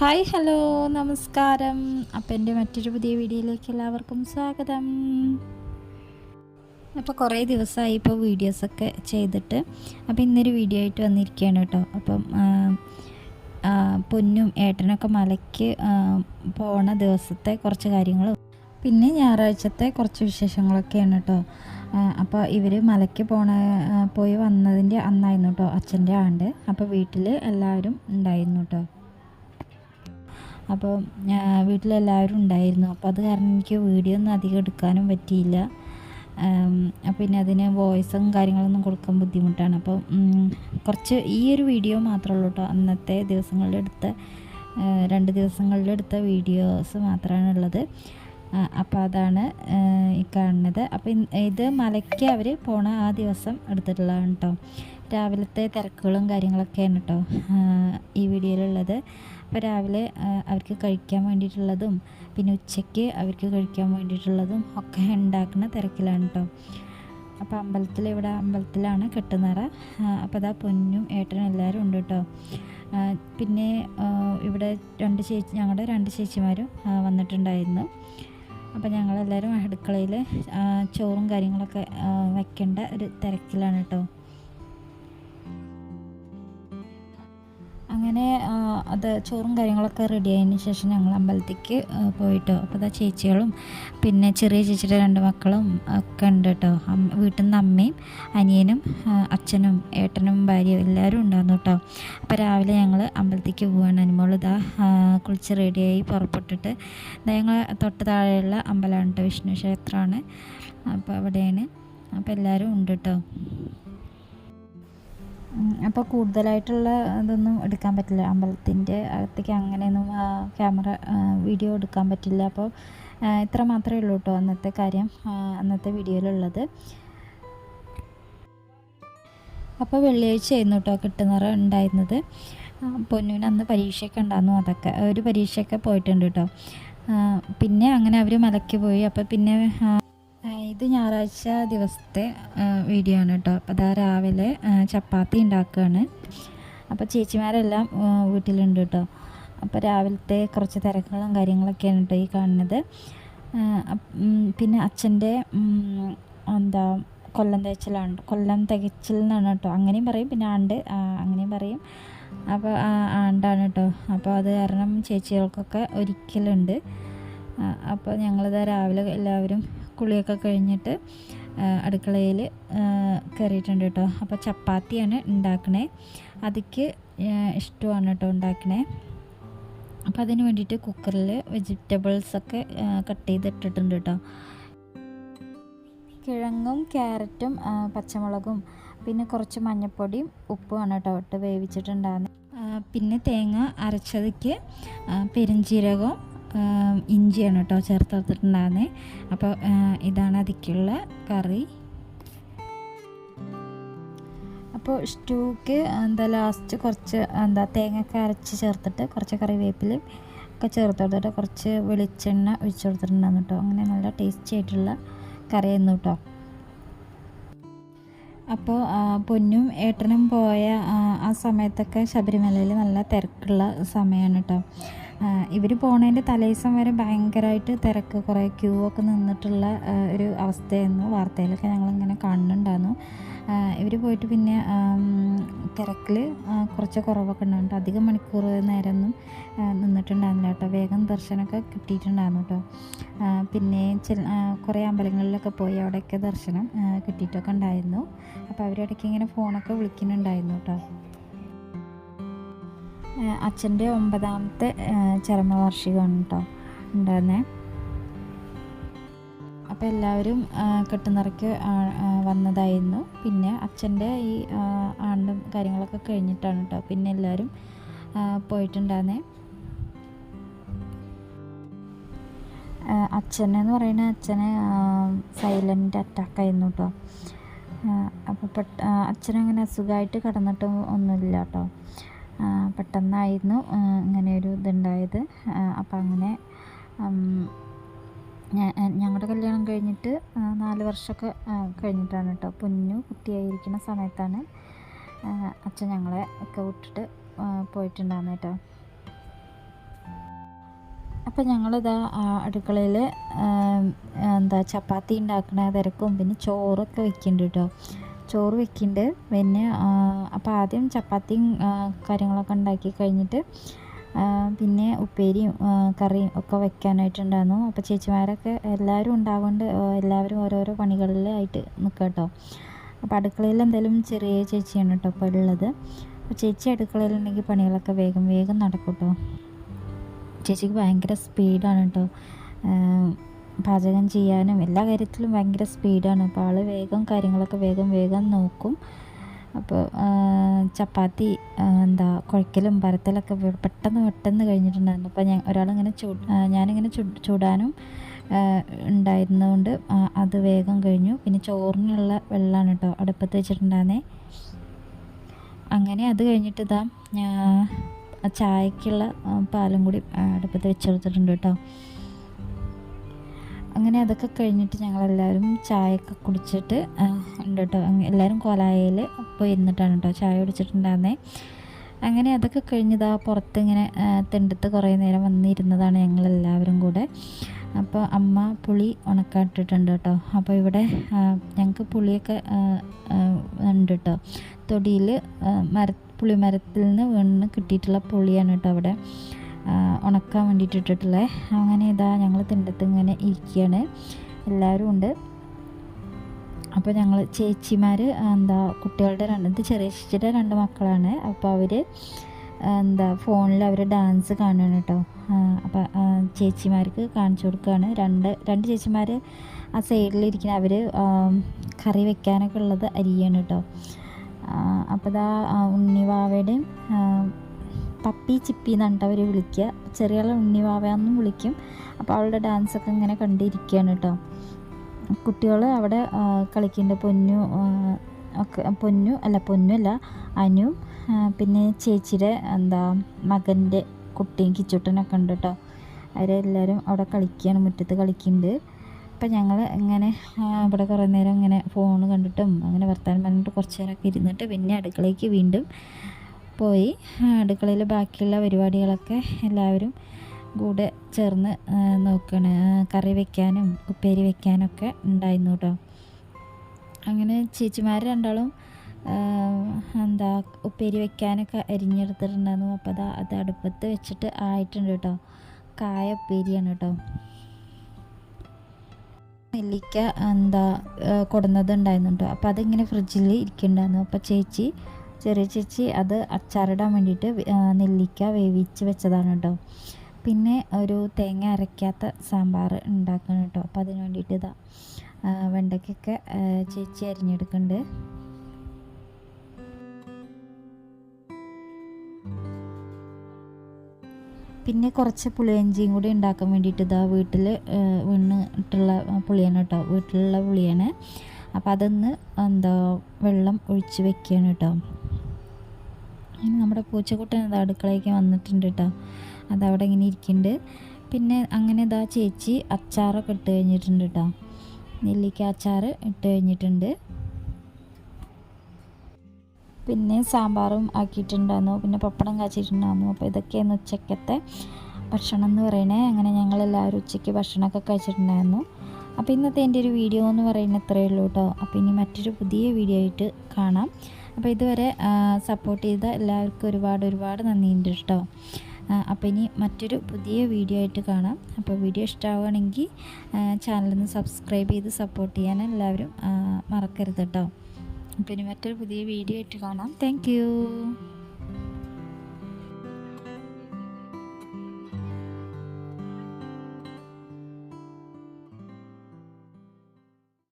Hi hello നമസ്കാരം. അപ്പം എന്റെ മറ്റൊരു പുതിയ വീഡിയോയിലേക്ക് എല്ലാവർക്കും സ്വാഗതം. അപ്പോൾ കുറേ ദിവസമായി ഇപ്പോൾ വീഡിയോസൊക്കെ ചെയ്തിട്ട് അപ്പോൾ ഇന്നൊരു വീഡിയോ ആയിട്ട് വന്നിരിക്കുകയാണ് കേട്ടോ. അപ്പം പൊന്നും ഏട്ടനൊക്കെ മലയ്ക്ക് പോണ ദിവസത്തെ കുറച്ച് കാര്യങ്ങളും പിന്നെ ഞായറാഴ്ചത്തെ കുറച്ച് വിശേഷങ്ങളൊക്കെയാണ് കേട്ടോ. അപ്പോൾ ഇവർ മലയ്ക്ക് പോണ പോയി വന്നതിന്റെ അന്നായിരുന്നു കേട്ടോ അച്ഛന്റെ ആണ്ട്. അപ്പോൾ വീട്ടിൽ എല്ലാവരും ഉണ്ടായിരുന്നു കേട്ടോ. അപ്പോൾ വീട്ടിലെല്ലാവരും ഉണ്ടായിരുന്നു. അപ്പോൾ അത് കാരണം എനിക്ക് വീഡിയോ ഒന്നും അധികം എടുക്കാനും പറ്റിയില്ല. പിന്നെ അതിന് വോയിസും കാര്യങ്ങളൊന്നും കൊടുക്കാൻ ബുദ്ധിമുട്ടാണ്. അപ്പോൾ കുറച്ച് ഈ ഒരു വീഡിയോ മാത്രമേ ഉള്ളൂ കേട്ടോ. അന്നത്തെ ദിവസങ്ങളിലെടുത്ത രണ്ട് ദിവസങ്ങളിലെടുത്ത വീഡിയോസ് മാത്രമാണ് ഉള്ളത്. ആ, അപ്പോൾ അതാണ് ഈ കാണുന്നത്. അപ്പം ഇത് മലയ്ക്ക് അവർ പോണ ആ ദിവസം എടുത്തിട്ടുള്ളതാണ് കേട്ടോ രാവിലത്തെ തിരക്കുകളും കാര്യങ്ങളൊക്കെയാണ് കേട്ടോ ഈ വീഡിയോയിലുള്ളത്. അപ്പോൾ രാവിലെ അവർക്ക് കഴിക്കാൻ വേണ്ടിയിട്ടുള്ളതും പിന്നെ ഉച്ചയ്ക്ക് അവർക്ക് കഴിക്കാൻ വേണ്ടിയിട്ടുള്ളതും ഒക്കെ ഉണ്ടാക്കുന്ന തിരക്കിലാണ് കേട്ടോ അപ്പോൾ അമ്പലത്തിൽ ഇവിടെ അമ്പലത്തിലാണ് കെട്ടുന്നറ അപ്പോൾ അതാ പൊന്നും ഏട്ടനും എല്ലാവരും ഉണ്ട് കേട്ടോ പിന്നെ ഇവിടെ രണ്ട് ചേച്ചി ഞങ്ങളുടെ രണ്ട് ചേച്ചിമാരും വന്നിട്ടുണ്ടായിരുന്നു. അപ്പോൾ ഞങ്ങളെല്ലാവരും അടുക്കളയിൽ ചോറും കാര്യങ്ങളൊക്കെ വെക്കേണ്ട ഒരു തിരക്കിലാണ് കേട്ടോ അങ്ങനെ അത് ചോറും കാര്യങ്ങളൊക്കെ റെഡി ആയതിന് ശേഷം ഞങ്ങൾ അമ്പലത്തേക്ക് പോയിട്ടോ. അപ്പോൾ അതാ ചേച്ചികളും പിന്നെ ചെറിയ ചേച്ചിയുടെ രണ്ട് മക്കളും ഒക്കെ ഉണ്ട് കേട്ടോ വീട്ടിൽ നിന്ന് അമ്മയും അനിയനും അച്ഛനും ഏട്ടനും ഭാര്യയും എല്ലാവരും ഉണ്ടായിരുന്നു കേട്ടോ അപ്പോൾ രാവിലെ ഞങ്ങൾ അമ്പലത്തേക്ക് പോവാണ്. അനുമോൾ കുളിച്ച് റെഡിയായി പുറപ്പെട്ടിട്ട് ഞങ്ങൾ തൊട്ട് താഴെയുള്ള അമ്പലമാണ് വിഷ്ണു ക്ഷേത്രമാണ്. അപ്പോൾ അവിടെയാണ്. അപ്പോൾ എല്ലാവരും ഉണ്ട് കേട്ടോ അപ്പോൾ കൂടുതലായിട്ടുള്ള ഇതൊന്നും എടുക്കാൻ പറ്റില്ല. അമ്പലത്തിന്റെ അകത്തേക്ക് അങ്ങനെയൊന്നും ക്യാമറ വീഡിയോ എടുക്കാൻ പറ്റില്ല. അപ്പോൾ ഇത്ര മാത്രമേ ഉള്ളൂ കേട്ടോ അന്നത്തെ കാര്യം അന്നത്തെ വീഡിയോയിലുള്ളത്. അപ്പോൾ വെള്ളിയാഴ്ച ആയിരുന്നു കേട്ടോ കിട്ടുന്നറ ഉണ്ടായിരുന്നത്. പൊന്നുവിന് അന്ന് പരീക്ഷയൊക്കെ ഉണ്ടായിരുന്നു അതൊക്കെ. ഒരു പരീക്ഷയൊക്കെ പോയിട്ടുണ്ട് കേട്ടോ പിന്നെ അങ്ങനെ അവർ മലയ്ക്ക് പോയി. അപ്പോൾ പിന്നെ ഇത് ഞായറാഴ്ച ദിവസത്തെ വീഡിയോ ആണ് കേട്ടോ അപ്പോൾ അതാ രാവിലെ ചപ്പാത്തി ഉണ്ടാക്കുകയാണ് അപ്പോൾ ചേച്ചിമാരെല്ലാം വീട്ടിലുണ്ട് കേട്ടോ അപ്പോൾ രാവിലത്തെ കുറച്ച് തിരക്കുകളും കാര്യങ്ങളൊക്കെയാണ് കേട്ടോ ഈ കാണുന്നത്. പിന്നെ അച്ഛന്റെ എന്താ കൊല്ലം തേച്ചിലാണ്. കൊല്ലം തികച്ചിൽ എന്നാണ് കേട്ടോ അങ്ങനെയും പറയും. പിന്നെ ആണ്ട് അങ്ങനെയും പറയും. അപ്പോൾ ആണ്ടാണ് കേട്ടോ അപ്പോൾ അത് കാരണം ചേച്ചികൾക്കൊക്കെ ഒരിക്കലുണ്ട്. അപ്പോൾ ഞങ്ങളിത് രാവിലെ എല്ലാവരും കുളിയൊക്കെ കഴിഞ്ഞിട്ട് അടുക്കളയിൽ കയറിയിട്ടുണ്ട് കേട്ടോ അപ്പോൾ ചപ്പാത്തിയാണ് ഉണ്ടാക്കണേ. അതിക്ക് ഇഷ്ടമാണ് കേട്ടോ ഉണ്ടാക്കണേ. അപ്പോൾ അതിന് വേണ്ടിയിട്ട് കുക്കറിൽ വെജിറ്റബിൾസൊക്കെ കട്ട് ചെയ്തിട്ടിട്ടുണ്ട് കേട്ടോ കിഴങ്ങും ക്യാരറ്റും പച്ചമുളകും പിന്നെ കുറച്ച് മഞ്ഞൾപ്പൊടിയും ഉപ്പുമാണ് കേട്ടോ ഇട്ട് വേവിച്ചിട്ടുണ്ടാകുന്നത് പിന്നെ തേങ്ങ അരച്ചതിക്ക് ആ, ഇഞ്ചിയാണ് കേട്ടോ ചേർത്ത് കൊടുത്തിട്ടുണ്ടാകുന്നത് അപ്പോൾ ഇതാണ് അതിക്കുള്ള കറി. അപ്പോൾ സ്റ്റൂക്ക് എന്താ ലാസ്റ്റ് കുറച്ച് എന്താ തേങ്ങയൊക്കെ അരച്ച് ചേർത്തിട്ട് കുറച്ച് കറിവേപ്പിലും ഒക്കെ ചേർത്ത് കൊടുത്തിട്ട് കുറച്ച് വെളിച്ചെണ്ണ ഒഴിച്ചു കൊടുത്തിട്ടുണ്ടായിരുന്നു കേട്ടോ. അങ്ങനെ നല്ല ടേസ്റ്റി ആയിട്ടുള്ള കറിയായിരുന്നു കേട്ടോ. അപ്പോൾ പൊന്നും ഏട്ടനും പോയ ആ, സമയത്തൊക്കെ ശബരിമലയിൽ നല്ല തിരക്കുള്ള സമയമാണ് കേട്ടോ ഇവർ പോണതിന്റെ തലേസം വരെ ഭയങ്കരമായിട്ട് തിരക്ക് കുറേ ക്യൂ ഒക്കെ നിന്നിട്ടുള്ള ഒരു അവസ്ഥയായിരുന്നു. വാർത്തയിലൊക്കെ ഞങ്ങളിങ്ങനെ കാണുന്നുണ്ടായിരുന്നു. ഇവർ പോയിട്ട് പിന്നെ തിരക്കിൽ കുറച്ച് കുറവൊക്കെ ഉണ്ടായിരുന്നു. അധികം മണിക്കൂർ നേരമൊന്നും നിന്നിട്ടുണ്ടായിരുന്നില്ല കേട്ടോ. വേഗം ദർശനമൊക്കെ കിട്ടിയിട്ടുണ്ടായിരുന്നു കേട്ടോ. പിന്നെ ആ, കുറേ അമ്പലങ്ങളിലൊക്കെ പോയി അവിടെയൊക്കെ ദർശനം കിട്ടിയിട്ടൊക്കെ ഉണ്ടായിരുന്നു. അപ്പോൾ അവരിടയ്ക്ക് ഇങ്ങനെ ഫോണൊക്കെ വിളിക്കുന്നുണ്ടായിരുന്നു കേട്ടോ. അച്ഛന്റെ ഒമ്പതാമത്തെ ചരമവാർഷികമാണ് കേട്ടോ ഉണ്ടായിരുന്നേ. അപ്പോൾ എല്ലാവരും കെട്ടുനിറയ്ക്ക് വന്നതായിരുന്നു. പിന്നെ അച്ഛന്റെ ഈ ആണ്ടും കാര്യങ്ങളൊക്കെ കഴിഞ്ഞിട്ടാണ് കേട്ടോ പിന്നെ എല്ലാവരും പോയിട്ടുണ്ടായിരുന്നേ. അച്ഛനെന്ന് പറയുന്ന അച്ഛന് സൈലന്റ് അറ്റാക്ക് ആയിരുന്നു കേട്ടോ അപ്പോൾ പെട്ട അച്ഛനങ്ങനെ അസുഖമായിട്ട് കിടന്നിട്ടും ഒന്നുമില്ല കേട്ടോ പെട്ടെന്നായിരുന്നു ഇങ്ങനെയൊരു ഇതുണ്ടായത്. അപ്പം അങ്ങനെ ഞങ്ങളുടെ കല്യാണം കഴിഞ്ഞിട്ട് നാല് വർഷമൊക്കെ കഴിഞ്ഞിട്ടാണ് കേട്ടോ പൊന്നു കുട്ടിയായിരിക്കുന്ന സമയത്താണ് അച്ഛൻ ഞങ്ങളെ ഒക്കെ വിട്ടിട്ട് പോയിട്ടുണ്ടായിരുന്നു കേട്ടോ അപ്പം ഞങ്ങളിതാ അടുക്കളയിൽ എന്താ ചപ്പാത്തി ഉണ്ടാക്കണ തിരക്കും പിന്നെ ചോറൊക്കെ വെക്കുന്നുണ്ട് കേട്ടോ ചോറ് വെക്കുന്നുണ്ട് പിന്നെ അപ്പോൾ ആദ്യം ചപ്പാത്തിയും കാര്യങ്ങളൊക്കെ ഉണ്ടാക്കി കഴിഞ്ഞിട്ട് പിന്നെ ഉപ്പേരിയും കറിയും ഒക്കെ വെക്കാനായിട്ടുണ്ടായിരുന്നു. അപ്പോൾ ചേച്ചിമാരൊക്കെ എല്ലാവരും ഉണ്ടാകൊണ്ട് എല്ലാവരും ഓരോരോ പണികളിലായിട്ട് നിൽക്കുക കേട്ടോ അപ്പോൾ അടുക്കളയിൽ എന്തായാലും ചെറിയ ചേച്ചിയാണ് കേട്ടോ ഇപ്പോൾ ഉള്ളത് അപ്പോൾ ചേച്ചി അടുക്കളയിലുണ്ടെങ്കിൽ പണികളൊക്കെ വേഗം വേഗം നടക്കും കേട്ടോ ചേച്ചിക്ക് ഭയങ്കര സ്പീഡാണ് കേട്ടോ പാചകം ചെയ്യാനും എല്ലാ കാര്യത്തിലും ഭയങ്കര സ്പീഡാണ്. അപ്പോൾ ആൾ വേഗം കാര്യങ്ങളൊക്കെ വേഗം വേഗം നോക്കും. അപ്പോൾ ചപ്പാത്തി എന്താ കുഴക്കലും പരത്തലൊക്കെ പെട്ടെന്ന് പെട്ടെന്ന് കഴിഞ്ഞിട്ടുണ്ടായിരുന്നു. അപ്പോൾ ഞാൻ ഒരാളിങ്ങനെ ചൂ ഞാനിങ്ങനെ ചു ചൂടാനും ഉണ്ടായിരുന്നതുകൊണ്ട് അത് വേഗം കഴിഞ്ഞു. പിന്നെ ചോറിനുള്ള വെള്ളമാണ് കേട്ടോ അടുപ്പത്ത് വെച്ചിട്ടുണ്ടായിരുന്നേ. അങ്ങനെ അത് കഴിഞ്ഞിട്ട് ഇതാ ചായക്കുള്ള പാലും കൂടി അടുപ്പത്ത് വെച്ചെടുത്തിട്ടുണ്ട് കേട്ടോ. അങ്ങനെ അതൊക്കെ കഴിഞ്ഞിട്ട് ഞങ്ങളെല്ലാവരും ചായയൊക്കെ കുടിച്ചിട്ട് ഉണ്ട് കേട്ടോ എല്ലാവരും കോലായയിൽ പോയി ഇരുന്നിട്ടാണ് കേട്ടോ ചായ കുടിച്ചിട്ടുണ്ടായിരുന്നേ. അങ്ങനെ അതൊക്കെ കഴിഞ്ഞിതാ പുറത്ത് ഇങ്ങനെ തെണ്ടത്ത് കുറേ നേരം വന്നിരുന്നതാണ് ഞങ്ങളെല്ലാവരും കൂടെ. അപ്പോൾ അമ്മ പുളി ഉണക്കാട്ടിട്ടുണ്ട് കേട്ടോ. അപ്പോൾ ഇവിടെ ഞങ്ങൾക്ക് പുളിയൊക്കെ ഉണ്ട് കേട്ടോ. തൊടിയിൽ മര പുളിമരത്തിൽ നിന്ന് വീണ് കിട്ടിയിട്ടുള്ള പുളിയാണ് കേട്ടോ അവിടെ. ഉണക്കാൻ വേണ്ടിയിട്ട് ഇട്ടിട്ടുള്ളത് അങ്ങനെ ഇതാ ഞങ്ങൾ തിണ്ടത്ത് ഇങ്ങനെ ഇരിക്കുകയാണ് എല്ലാവരും ഉണ്ട്. അപ്പോൾ ഞങ്ങൾ ചേച്ചിമാർ എന്താ കുട്ടികളുടെ രണ്ട് ചെറിയ ചേച്ചിയുടെ രണ്ട് മക്കളാണ്. അപ്പോൾ അവർ എന്താ ഫോണിൽ അവർ ഡാൻസ് കാണുകയാണ് കേട്ടോ. അപ്പോൾ ചേച്ചിമാർക്ക് കാണിച്ചു കൊടുക്കുകയാണ് രണ്ട് രണ്ട് ചേച്ചിമാർ ആ സൈഡിലിരിക്കുന്ന അവർ കറി വെക്കാനൊക്കെ ഉള്ളത് അരിയാണ് കേട്ടോ. അപ്പോൾ ഇതാ ഉണ്ണിവാവയുടെയും പപ്പി ചിപ്പി എന്നിട്ട് അവർ വിളിക്കുക. ചെറിയ ഉണ്ണിവാവയെന്നും വിളിക്കും. അപ്പോൾ അവളുടെ ഡാൻസൊക്കെ ഇങ്ങനെ കണ്ടിരിക്കുകയാണ് കേട്ടോ. കുട്ടികൾ അവിടെ കളിക്കേണ്ട പൊന്നു ഒക്കെ പൊന്നു അല്ല പൊന്നുമല്ല അനു പിന്നെ ചേച്ചിയുടെ എന്താ മകന്റെ കുട്ടിയും കിച്ചുട്ടനൊക്കെ ഉണ്ട് കേട്ടോ. അവരെല്ലാവരും അവിടെ കളിക്കുകയാണ് മുറ്റത്ത് കളിക്കുന്നുണ്ട്. അപ്പം ഞങ്ങൾ ഇങ്ങനെ ഇവിടെ കുറേ നേരം ഇങ്ങനെ ഫോൺ കണ്ടിട്ടും അങ്ങനെ വർത്താനം പറഞ്ഞിട്ട് കുറച്ച് നേരമൊക്കെ ഇരുന്നിട്ട് പിന്നെ അടുക്കളയ്ക്ക് വീണ്ടും പോയി. അടുക്കളയിൽ ബാക്കിയുള്ള പരിപാടികളൊക്കെ എല്ലാവരും കൂടെ ചേർന്ന് നോക്കണ. കറി വെക്കാനും ഉപ്പേരി വെക്കാനൊക്കെ ഉണ്ടായിരുന്നു കേട്ടോ അങ്ങനെ ചേച്ചിമാർ രണ്ടാളും എന്താ ഉപ്പേരി വെക്കാനൊക്കെ അരിഞ്ഞെടുത്തിട്ടുണ്ടായിരുന്നു. അപ്പോൾ അത് അത് അടുപ്പത്ത് വെച്ചിട്ട് ആയിട്ടുണ്ട് കേട്ടോ കായ ഉപ്പേരിയാണ് കേട്ടോ നെല്ലിക്ക എന്താ കൊടുന്നത് ഉണ്ടായിരുന്നു കേട്ടോ അപ്പോൾ അതിങ്ങനെ ഫ്രിഡ്ജിൽ ഇരിക്കുന്നുണ്ടായിരുന്നു. അപ്പോൾ ചേച്ചി ചെറിയ ചേച്ചി അത് അച്ചാറിടാൻ വേണ്ടിയിട്ട് നെല്ലിക്ക വേവിച്ച് വെച്ചതാണ് കേട്ടോ പിന്നെ ഒരു തേങ്ങ അരയ്ക്കാത്ത സാമ്പാർ ഉണ്ടാക്കണം കേട്ടോ അപ്പോൾ അതിന് വേണ്ടിയിട്ട് ഇതാ വെണ്ടയ്ക്കൊക്കെ ചേച്ചി അരിഞ്ഞെടുക്കുന്നുണ്ട് പിന്നെ കുറച്ച് പുളിയഞ്ചിയും കൂടി ഉണ്ടാക്കാൻ വേണ്ടിയിട്ട് ഇതാ വീട്ടിൽ വീണിട്ടുള്ള പുളിയാണ് കേട്ടോ വീട്ടിലുള്ള പുളിയാണ്. അപ്പോൾ അതൊന്ന് എന്താ വെള്ളം ഒഴിച്ച് വെക്കുകയാണ് കേട്ടോ അങ്ങനെ നമ്മുടെ പൂച്ചക്കുട്ടൻ അത് അടുക്കളയ്ക്ക് വന്നിട്ടുണ്ട് കേട്ടോ. അതവിടെ ഇങ്ങനെ ഇരിക്കുന്നുണ്ട്. പിന്നെ അങ്ങനെ ഇതാ ചേച്ചി അച്ചാറൊക്കെ ഇട്ട് കഴിഞ്ഞിട്ടുണ്ട് കേട്ടോ. നെല്ലിക്ക അച്ചാർ ഇട്ട് കഴിഞ്ഞിട്ടുണ്ട്. പിന്നെ സാമ്പാറും ആക്കിയിട്ടുണ്ടായിരുന്നു. പിന്നെ പപ്പടം കാച്ചിട്ടുണ്ടായിരുന്നു. അപ്പോൾ ഇതൊക്കെയാണ് ഉച്ചക്കത്തെ ഭക്ഷണം എന്ന് പറയണേ. അങ്ങനെ ഞങ്ങളെല്ലാവരും ഉച്ചയ്ക്ക് ഭക്ഷണമൊക്കെ കഴിച്ചിട്ടുണ്ടായിരുന്നു. അപ്പോൾ ഇന്നത്തെ എന്റെ ഒരു വീഡിയോ എന്ന് പറയുന്നത് ഇത്രയേ ഉള്ളൂ കേട്ടോ. അപ്പോൾ ഇനി മറ്റൊരു പുതിയ വീഡിയോ ആയിട്ട് കാണാം. അപ്പോൾ ഇതുവരെ സപ്പോർട്ട് ചെയ്ത എല്ലാവർക്കും ഒരുപാട് ഒരുപാട് നന്ദിയുണ്ട് കേട്ടോ. അപ്പോൾ ഇനി മറ്റൊരു പുതിയ വീഡിയോ ആയിട്ട് കാണാം. അപ്പോൾ വീഡിയോ ഇഷ്ടമാവുകയാണെങ്കിൽ ചാനലൊന്ന് സബ്സ്ക്രൈബ് ചെയ്ത് സപ്പോർട്ട് ചെയ്യാൻ എല്ലാവരും മറക്കരുത് കേട്ടോ. അപ്പോൾ ഇനി മറ്റൊരു പുതിയ വീഡിയോ ആയിട്ട് കാണാം. താങ്ക്